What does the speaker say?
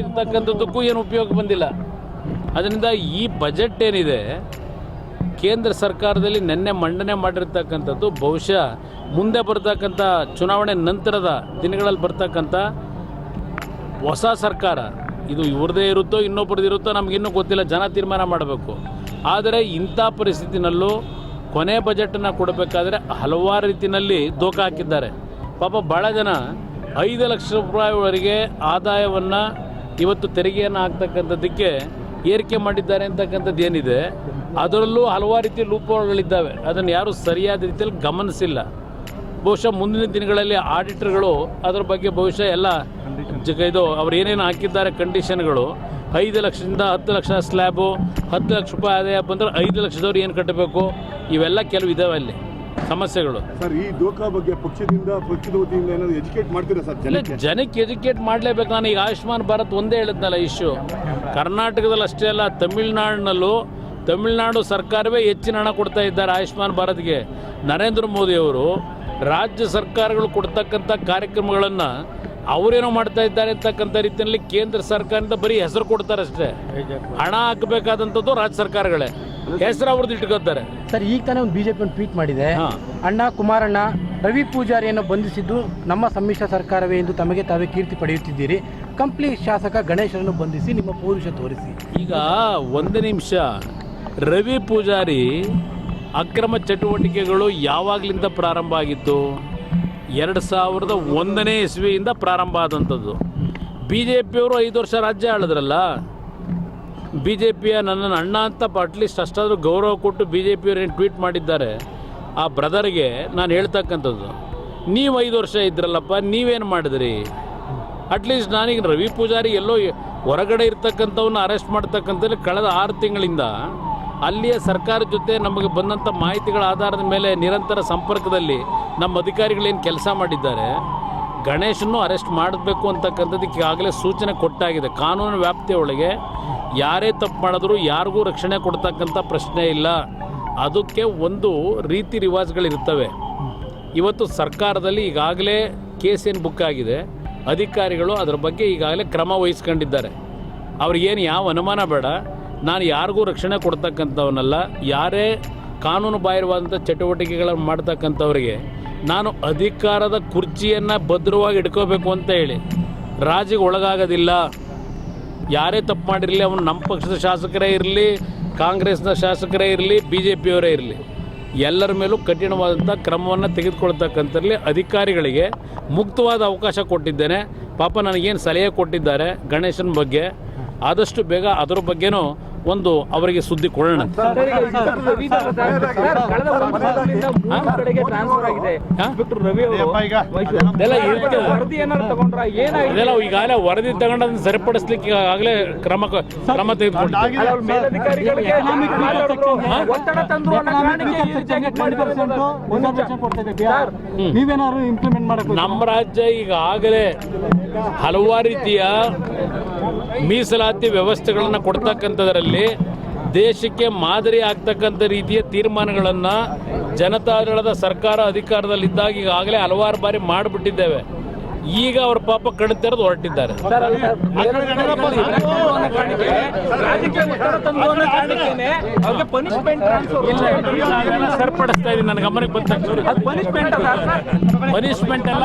ಇರ್ತಕ್ಕಂಥದ್ದಕ್ಕೂ ಏನು ಉಪಯೋಗ ಬಂದಿಲ್ಲ. ಅದರಿಂದ ಈ ಬಜೆಟ್ ಏನಿದೆ, ಕೇಂದ್ರ ಸರ್ಕಾರದಲ್ಲಿ ನಿನ್ನೆ ಮಂಡನೆ ಮಾಡಿರ್ತಕ್ಕಂಥದ್ದು, ಬಹುಶಃ ಮುಂದೆ ಬರ್ತಕ್ಕಂಥ ಚುನಾವಣೆ ನಂತರದ ದಿನಗಳಲ್ಲಿ ಬರ್ತಕ್ಕಂಥ ಹೊಸ ಸರ್ಕಾರ, ಇದು ಇವ್ರದೇ ಇರುತ್ತೋ ಇನ್ನೊಬ್ಬರದ್ದು ಇರುತ್ತೋ ನಮಗಿನ್ನೂ ಗೊತ್ತಿಲ್ಲ, ಜನ ತೀರ್ಮಾನ ಮಾಡಬೇಕು. ಆದರೆ ಇಂಥ ಪರಿಸ್ಥಿತಿನಲ್ಲೂ ಕೊನೆ ಬಜೆಟನ್ನು ಕೊಡಬೇಕಾದ್ರೆ ಹಲವಾರು ರೀತಿಯಲ್ಲಿ ದೋಖ ಹಾಕಿದ್ದಾರೆ. ಪಾಪ ಭಾಳ ಜನ ಐದು ಲಕ್ಷ ರೂಪಾಯಿವರೆಗೆ ಆದಾಯವನ್ನು ಇವತ್ತು ತೆರಿಗೆಯನ್ನು ಹಾಕ್ತಕ್ಕಂಥದ್ದಕ್ಕೆ ಏರಿಕೆ ಮಾಡಿದ್ದಾರೆ ಅಂತಕ್ಕಂಥದ್ದು ಏನಿದೆ, ಅದರಲ್ಲೂ ಹಲವಾರು ರೀತಿಯ ಲೂಪಗಳಿದ್ದಾವೆ. ಅದನ್ನು ಯಾರೂ ಸರಿಯಾದ ರೀತಿಯಲ್ಲಿ ಗಮನಿಸಿಲ್ಲ. ಬಹುಶಃ ಮುಂದಿನ ದಿನಗಳಲ್ಲಿ ಆಡಿಟರ್ಗಳು ಅದರ ಬಗ್ಗೆ ಬಹುಶಃ ಎಲ್ಲ ಇದು ಅವ್ರು ಏನೇನು ಹಾಕಿದ್ದಾರೆ ಕಂಡೀಷನ್ಗಳು, ಐದು ಲಕ್ಷದಿಂದ ಹತ್ತು ಲಕ್ಷ ಸ್ಲ್ಯಾಬು, ಹತ್ತು ಲಕ್ಷ ರೂಪಾಯಿ ಆದಾಯ ಬಂದರೆ ಐದು ಲಕ್ಷದವ್ರು ಏನು ಕಟ್ಟಬೇಕು? ಇವೆಲ್ಲ ಕೆಲವು ಇದಾವೆ ಅಲ್ಲಿ. ಸಮಸ್ಯೆಗಳು. ಸರ್ ಈ ದೋಖಾ ಬಗ್ಗೆ ಪಕ್ಷದಿಂದ ಪಕ್ಷದ ವತಿಯಿಂದ ಏನಾದ್ರು ಎಜುಕೇಟ್ ಮಾಡ್ತೀರಾ ಸರ್ ಜನಕ್ಕೆ? ಜನಕ್ಕೆ ಎಜುಕೇಟ್ ಮಾಡಲೇಬೇಕು. ನಾನು ಈಗ ಆಯುಷ್ಮಾನ್ ಭಾರತ್ ಒಂದೇ ಹೇಳಿದ್ನಲ್ಲ ಇಶ್ಯೂ. ಕರ್ನಾಟಕದಲ್ಲಿ ಅಷ್ಟೇ ಅಲ್ಲ ತಮಿಳುನಾಡಿನಲ್ಲೂ ತಮಿಳುನಾಡು ಸರ್ಕಾರವೇ ಹೆಚ್ಚಿನ ಹಣ ಕೊಡ್ತಾ ಇದ್ದಾರೆ ಆಯುಷ್ಮಾನ್ ಭಾರತ್ಗೆ. ನರೇಂದ್ರ ಮೋದಿಯವರು ರಾಜ್ಯ ಸರ್ಕಾರಗಳು ಕೊಡ್ತಕ್ಕಂಥ ಕಾರ್ಯಕ್ರಮಗಳನ್ನು ಅವರೇನೋ ಮಾಡ್ತಾ ಇದ್ದಾರೆ ಅಂತಕ್ಕಂಥ ರೀತಿಯಲ್ಲಿ ಕೇಂದ್ರ ಸರ್ಕಾರದಿಂದ ಬರೀ ಹೆಸರು ಕೊಡ್ತಾರೆ ಅಷ್ಟೇ ಹಣ ಹಾಕಬೇಕಾದಂಥದ್ದು ರಾಜ್ಯ ಸರ್ಕಾರಗಳೇ. ಹೆಸರು ಅವ್ರದ್ದು ಇಟ್ಕೋತಾರೆ. ಸರ್ ಈಗ ತಾನೇ ಒಂದು ಬಿಜೆಪಿ ಒಂದು ಟ್ವೀಟ್ ಮಾಡಿದೆ. ಅಣ್ಣ ಕುಮಾರಣ್ಣ ರವಿ ಪೂಜಾರಿಯನ್ನು ಬಂಧಿಸಿದ್ದು ನಮ್ಮ ಸಮ್ಮಿಶ್ರ ಸರ್ಕಾರವೇ ಎಂದು ತಮಗೆ ತಾವೇ ಕೀರ್ತಿ ಪಡೆಯುತ್ತಿದ್ದೀರಿ. ಕಂಪ್ಲಿ ಶಾಸಕ ಗಣೇಶರನ್ನು ಬಂಧಿಸಿ ನಿಮ್ಮ ಪೌರುಷ ತೋರಿಸಿ. ಈಗ ಒಂದು ನಿಮಿಷ. ರವಿ ಪೂಜಾರಿ ಅಕ್ರಮ ಚಟುವಟಿಕೆಗಳು ಯಾವಾಗಲಿಂದ ಪ್ರಾರಂಭ ಆಗಿತ್ತು ಎರಡು ಸಾವಿರದ ಒಂದನೇ ಇಸ್ವಿಯಿಂದ ಪ್ರಾರಂಭ ಆದಂಥದ್ದು. ಬಿ ಜೆ ಪಿಯವರು ಐದು ವರ್ಷ ರಾಜ್ಯ ಆಳಿದ್ರಲ್ಲ ಬಿ ಜೆ ಪಿಯ ನನ್ನನ್ನು ಅಣ್ಣ ಅಂತ ಅಟ್ಲೀಸ್ಟ್ ಅಷ್ಟಾದರೂ ಗೌರವ ಕೊಟ್ಟು ಬಿ ಜೆ ಪಿಯವರು ಏನು ಟ್ವೀಟ್ ಮಾಡಿದ್ದಾರೆ, ಆ ಬ್ರದರ್ಗೆ ನಾನು ಹೇಳ್ತಕ್ಕಂಥದ್ದು. ನೀವು ಐದು ವರ್ಷ ಇದ್ರಲ್ಲಪ್ಪ, ನೀವೇನು ಮಾಡಿದ್ರಿ? ಅಟ್ಲೀಸ್ಟ್ ನಾನೀಗ ರವಿ ಪೂಜಾರಿ ಎಲ್ಲೋ ಹೊರಗಡೆ ಇರ್ತಕ್ಕಂಥವನ್ನ ಅರೆಸ್ಟ್ ಮಾಡ್ತಕ್ಕಂಥದ್ದು ಕಳೆದ ಆರು ತಿಂಗಳಿಂದ. ಅಲ್ಲಿಯ ಸರ್ಕಾರ ಜೊತೆ ನಮಗೆ ಬಂದಂಥ ಮಾಹಿತಿಗಳ ಆಧಾರದ ಮೇಲೆ ನಿರಂತರ ಸಂಪರ್ಕದಲ್ಲಿ ನಮ್ಮ ಅಧಿಕಾರಿಗಳೇನು ಕೆಲಸ ಮಾಡಿದ್ದಾರೆ, ಗಣೇಶನ್ನು ಅರೆಸ್ಟ್ ಮಾಡಬೇಕು ಅಂತಕ್ಕಂಥದ್ದಕ್ಕೆ ಈಗಾಗಲೇ ಸೂಚನೆ ಕೊಟ್ಟಾಗಿದೆ. ಕಾನೂನು ವ್ಯಾಪ್ತಿಯೊಳಗೆ ಯಾರೇ ತಪ್ಪು ಮಾಡಿದ್ರು ಯಾರಿಗೂ ರಕ್ಷಣೆ ಕೊಡ್ತಕ್ಕಂಥ ಪ್ರಶ್ನೆ ಇಲ್ಲ. ಅದಕ್ಕೆ ಒಂದು ರೀತಿ ರಿವಾಜ್ಗಳಿರ್ತವೆ ಇವತ್ತು ಸರ್ಕಾರದಲ್ಲಿ ಈಗಾಗಲೇ ಕೇಸ್ ಏನು ಬುಕ್ ಆಗಿದೆ, ಅಧಿಕಾರಿಗಳು ಅದರ ಬಗ್ಗೆ ಈಗಾಗಲೇ ಕ್ರಮ ವಹಿಸ್ಕೊಂಡಿದ್ದಾರೆ. ಅವ್ರಿಗೇನು ಯಾವ ಅನುಮಾನ ಬೇಡ. ನಾನು ಯಾರಿಗೂ ರಕ್ಷಣೆ ಕೊಡ್ತಕ್ಕಂಥವನಲ್ಲ, ಯಾರೇ ಕಾನೂನು ಬಾಹಿರವಾದಂಥ ಚಟುವಟಿಕೆಗಳನ್ನು ಮಾಡ್ತಕ್ಕಂಥವ್ರಿಗೆ ನಾನು ಅಧಿಕಾರದ ಕುರ್ಚಿಯನ್ನು ಭದ್ರವಾಗಿ ಇಟ್ಕೋಬೇಕು ಅಂತ ಹೇಳಿ ರಾಜಿಗೆ ಒಳಗಾಗೋದಿಲ್ಲ. ಯಾರೇ ತಪ್ಪು ಮಾಡಿರಲಿ, ಅವನು ನಮ್ಮ ಪಕ್ಷದ ಶಾಸಕರೇ ಇರಲಿ, ಕಾಂಗ್ರೆಸ್ನ ಶಾಸಕರೇ ಇರಲಿ ಬಿ ಜೆ ಪಿಯವರೇ ಇರಲಿ, ಎಲ್ಲರ ಮೇಲೂ ಕಠಿಣವಾದಂಥ ಕ್ರಮವನ್ನು ತೆಗೆದುಕೊಳ್ತಕ್ಕಂಥಲ್ಲಿ ಅಧಿಕಾರಿಗಳಿಗೆ ಮುಕ್ತವಾದ ಅವಕಾಶ ಕೊಟ್ಟಿದ್ದೇನೆ. ಪಾಪ ನನಗೇನು ಸಲಹೆ ಕೊಟ್ಟಿದ್ದಾರೆ ಗಣೇಶನ ಬಗ್ಗೆ, ಆದಷ್ಟು ಬೇಗ ಅದರ ಬಗ್ಗೆನೂ ಒಂದು ಅವರಿಗೆ ಸುದ್ದಿ ಕೊಡೋಣ ಕಳೆದ ಒಂದು ತಿಂಗಳಿಂದ ಮೂರು ಕಡೆಗೆ ಟ್ರಾನ್ಸ್ಫರ್ ಆಗಿದೆ ಹಾ? ರವಿ ಅವರು ಇದೆಲ್ಲ ಈಗಾಗಲೇ ವರದಿ ತಗೊಂಡ ಸರಿಪಡಿಸ್ಲಿಕ್ಕೆ ಆಗಲೇ ಕ್ರಮ ಕ್ರಮ ತೆಗೆದುಕೊಂಡು ನಮ್ಮ ರಾಜ್ಯ ಈಗಾಗಲೇ ಹಲವಾರು ರೀತಿಯ ಮೀಸಲಾತಿ ವ್ಯವಸ್ಥೆಗಳನ್ನು ಕೊಡ್ತಕ್ಕಂಥದ್ರಲ್ಲಿ ದೇಶಕ್ಕೆ ಮಾದರಿ ಆಗ್ತಕ್ಕಂಥ ರೀತಿಯ ತೀರ್ಮಾನಗಳನ್ನು ಜನತಾದಳದ ಸರ್ಕಾರ ಅಧಿಕಾರದಲ್ಲಿದ್ದಾಗ ಈಗಾಗಲೇ ಹಲವಾರು ಬಾರಿ ಮಾಡಿಬಿಟ್ಟಿದ್ದೇವೆ. ಈಗ ಅವ್ರ ಪಾಪ ಕಣ್ಣು ತೆರೆದು ಹೊರಟಿದ್ದಾರೆ. ಸರಿಪಡಿಸ್ತಾ ಇದ್ದೀನಿ. ನನ್ನ ಗಮನಕ್ಕೆ ಬಂದ ಪನಿಶ್ಮೆಂಟ್ ಎಲ್ಲ ಪನಿಷ್ಮೆಂಟ್ ಅಲ್ಲ